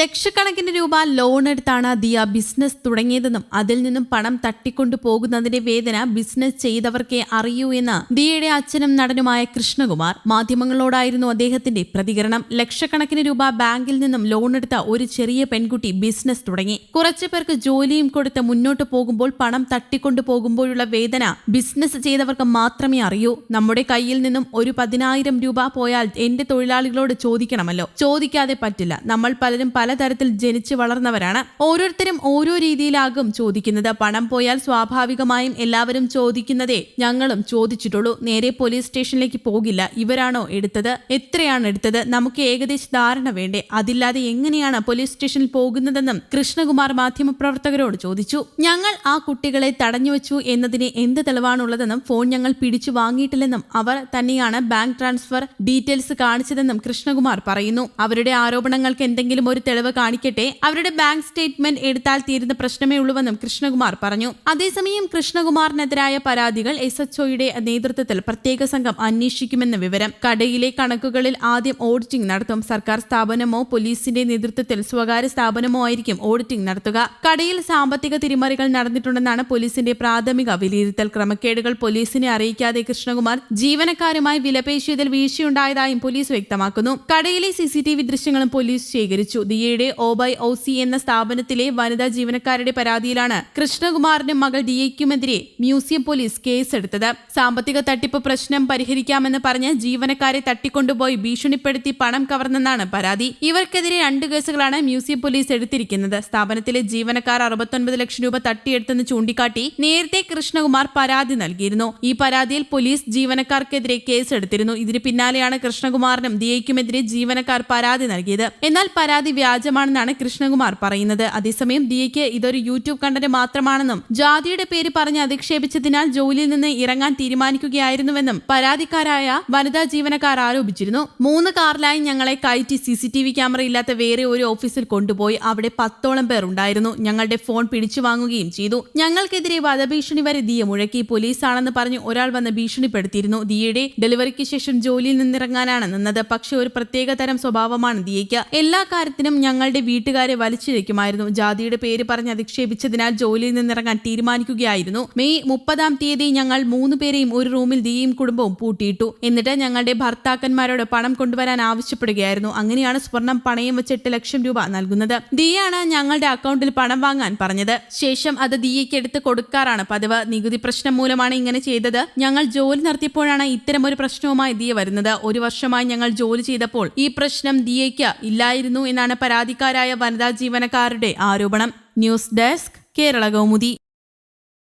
ലക്ഷക്കണക്കിന് രൂപ ലോൺ എടുത്താണ് ദിയ ബിസിനസ് തുടങ്ങിയതെന്നും അതിൽ നിന്നും പണം തട്ടിക്കൊണ്ടു പോകുന്നതിന്റെ വേദന ബിസിനസ് ചെയ്തവർക്കേ അറിയൂ എന്ന് ദിയയുടെ അച്ഛനും നടനുമായ കൃഷ്ണകുമാർ മാധ്യമങ്ങളോടായിരുന്നു അദ്ദേഹത്തിന്റെ പ്രതികരണം. ലക്ഷക്കണക്കിന് രൂപ ബാങ്കിൽ നിന്നും ലോൺ എടുത്ത ഒരു ചെറിയ പെൺകുട്ടി ബിസിനസ് തുടങ്ങി. കുറച്ചു പേർക്ക് ജോലിയും കൊടുത്ത് മുന്നോട്ട് പോകുമ്പോൾ പണം തട്ടിക്കൊണ്ടു പോകുമ്പോഴുള്ള വേദന ബിസിനസ് ചെയ്തവർക്ക് മാത്രമേ അറിയൂ. നമ്മുടെ കയ്യിൽ നിന്നും ഒരു പതിനായിരം രൂപ പോയാൽ എന്റെ തൊഴിലാളികളോട് ചോദിക്കണമല്ലോ. ചോദിക്കാതെ പറ്റില്ല. നമ്മൾ പലരും പലതരത്തിൽ ജനിച്ചു വളർന്നവരാണ്. ഓരോരുത്തരും ഓരോ രീതിയിലാകും ചോദിക്കുന്നത്. പണം പോയാൽ സ്വാഭാവികമായും എല്ലാവരും ചോദിക്കുന്നതേ ഞങ്ങളും ചോദിച്ചിട്ടുള്ളൂ. നേരെ പോലീസ് സ്റ്റേഷനിലേക്ക് പോകില്ല. ഇവരാണോ എടുത്തത്? എത്രയാണ് എടുത്തത്? നമുക്ക് ഏകദേശ ധാരണ വേണ്ടേ? അതില്ലാതെ എങ്ങനെയാണ് പോലീസ് സ്റ്റേഷനിൽ പോകുന്നതെന്നും കൃഷ്ണകുമാർ മാധ്യമപ്രവർത്തകരോട് ചോദിച്ചു. ഞങ്ങൾ ആ കുട്ടികളെ തടഞ്ഞുവെച്ചു എന്നതിന് എന്ത് തെളിവാണുള്ളതെന്നും ഫോൺ ഞങ്ങൾ പിടിച്ചു വാങ്ങിയിട്ടില്ലെന്നും അവർ തന്നെയാണ് ബാങ്ക് ട്രാൻസ്ഫർ ഡീറ്റെയിൽസ് കാണിച്ചതെന്നും കൃഷ്ണകുമാർ പറയുന്നു. അവരുടെ ആരോപണങ്ങൾക്ക് എന്തെങ്കിലും ഒരു തെളിവ് കാണിക്കട്ടെ. അവരുടെ ബാങ്ക് സ്റ്റേറ്റ്മെന്റ് എടുത്താൽ തീരുന്ന പ്രശ്നമേ ഉള്ളൂവെന്നും കൃഷ്ണകുമാർ പറഞ്ഞു. അതേസമയം കൃഷ്ണകുമാറിനെതിരായ പരാതികൾ എസ് എച്ച് ഒയുടെ നേതൃത്വത്തിൽ പ്രത്യേക സംഘം അന്വേഷിക്കുമെന്ന വിവരം. കടയിലെ കണക്കുകളിൽ ആദ്യം ഓഡിറ്റിംഗ് നടത്തും. സർക്കാർ സ്ഥാപനമോ പോലീസിന്റെ നേതൃത്വത്തിൽ സ്വകാര്യ സ്ഥാപനമോ ആയിരിക്കും ഓഡിറ്റിംഗ് നടത്തുക. കടയിൽ സാമ്പത്തിക തിരിമറികൾ നടന്നിട്ടുണ്ടെന്നാണ് പോലീസിന്റെ പ്രാഥമിക വിലയിരുത്തൽ. ക്രമക്കേടുകൾ പോലീസിനെ അറിയിക്കാതെ കൃഷ്ണകുമാർ ജീവനക്കാരുമായി വിലപേശിയതിൽ വീഴ്ചയുണ്ടായതായും പോലീസ് വ്യക്തമാക്കുന്നു. കടയിലെ സി സി ടി വി ദൃശ്യങ്ങളും പോലീസ് ശേഖരിച്ചു. ദിയയുടെ ഒ ബൈ ഒ സി എന്ന സ്ഥാപനത്തിലെ വനിതാ ജീവനക്കാരുടെ പരാതിയിലാണ് കൃഷ്ണകുമാറിന്റെ മകൾ ഡിഎയ്ക്കുമെതിരെ മ്യൂസിയം പോലീസ് കേസെടുത്തത്. സാമ്പത്തിക തട്ടിപ്പ് പ്രശ്നം പരിഹരിക്കാമെന്ന് പറഞ്ഞ് ജീവനക്കാരെ തട്ടിക്കൊണ്ടുപോയി ഭീഷണിപ്പെടുത്തി പണം കവർന്നെന്നാണ് പരാതി. ഇവർക്കെതിരെ രണ്ട് കേസുകളാണ് മ്യൂസിയം പോലീസ് എടുത്തിരിക്കുന്നത്. സ്ഥാപനത്തിലെ ജീവനക്കാർ അറുപത്തൊൻപത് ലക്ഷം രൂപ തട്ടിയെടുത്തെന്ന് ചൂണ്ടിക്കാട്ടി നേരത്തെ കൃഷ്ണകുമാർ പരാതി നൽകിയിരുന്നു. ഈ പരാതിയിൽ പോലീസ് ജീവനക്കാർക്കെതിരെ കേസെടുത്തിരുന്നു. ഇതിന് പിന്നാലെയാണ് കൃഷ്ണകുമാറിനും ദിയയ്ക്കുമെതിരെ ജീവനക്കാർ പരാതി നൽകിയത്. എന്നാൽ പരാതി വ്യാജമാണെന്നാണ് കൃഷ്ണകുമാർ പറയുന്നത്. അതേസമയം ദിയയ്ക്ക് ഇതൊരു യൂട്യൂബ് കണ്ടന്റ് മാത്രമാണെന്നും ജാതിയുടെ പേര് പറഞ്ഞ് അധിക്ഷേപിച്ചതിനാൽ ജോലിയിൽ നിന്ന് ഇറങ്ങാൻ തീരുമാനിക്കുകയായിരുന്നുവെന്നും പരാതിക്കാരായ വനിതാ ജീവനക്കാർ ആരോപിച്ചിരുന്നു. മൂന്ന് കാറിലായി ഞങ്ങളെ കയറ്റി C C T V camera ഇല്ലാത്ത വേറെ ഒരു ഓഫീസിൽ കൊണ്ടുപോയി അവിടെ പത്തോളം പേർ ഉണ്ടായിരുന്നു. ഞങ്ങളുടെ ഫോൺ പിടിച്ചു വാങ്ങുകയും ചെയ്തു. ഞങ്ങൾക്കെതിരെ വധഭീഷണി വരെ ദിയ മുഴക്കി പോലീസാണെന്ന് പറഞ്ഞ് ഒരാൾ വന്ന് ഭീഷണിപ്പെടുത്തിയിരുന്നു. ദിയയുടെ ഡെലിവറിക്ക് ശേഷം ജോലിയിൽ നിന്നിറങ്ങാനാണ് നിന്നത്. പക്ഷെ ഒരു പ്രത്യേക തരം സ്വഭാവമാണ് ദിയയ്ക്ക്. എല്ലാ കാര്യത്തിനും ഞങ്ങളുടെ വീട്ടുകാരെ വലിച്ചിഴയ്ക്കുമായിരുന്നു ജാതിയുടെ പേര് പറഞ്ഞ് അധിക്ഷേപിച്ചതിനാൽ ജോലിയിൽ നിന്നിറങ്ങാൻ തീരുമാനിക്കുകയായിരുന്നു. മെയ് മുപ്പതാം തീയതി ഞങ്ങൾ മൂന്ന് പേരെയും ഒരു റൂമിൽ ദീയും കുടുംബവും പൂട്ടിയിട്ടു. എന്നിട്ട് ഞങ്ങളുടെ ഭർത്താക്കന്മാരോട് പണം കൊണ്ടുവരാൻ ആവശ്യപ്പെടുകയായിരുന്നു. അങ്ങനെയാണ് സ്വർണം പണയം വെച്ച് എട്ട് ലക്ഷം രൂപ നൽകുന്നത്. ദിയാണ് ഞങ്ങളുടെ അക്കൗണ്ടിൽ പണം വാങ്ങാൻ പറഞ്ഞത്. ശേഷം അത് ദിയയ്ക്ക് എടുത്ത് കൊടുക്കാറാണ് പതിവ്. നികുതി പ്രശ്നം മൂലമാണ് ഇങ്ങനെ ചെയ്തത്. ഞങ്ങൾ ജോലി നടത്തിയപ്പോഴാണ് ഒരു പ്രശ്നവുമായി ദിയ വരുന്നത്. ഒരു വർഷമായി ഞങ്ങൾ ജോലി ചെയ്തപ്പോൾ ഈ പ്രശ്നം ദിയയ്ക്ക് ഇല്ലായിരുന്നു എന്നാണ് പരാതിക്കാരായ വനിതാ ജീവനക്കാരുടെ ആരോപണം. News desk Kerala Kaumudi.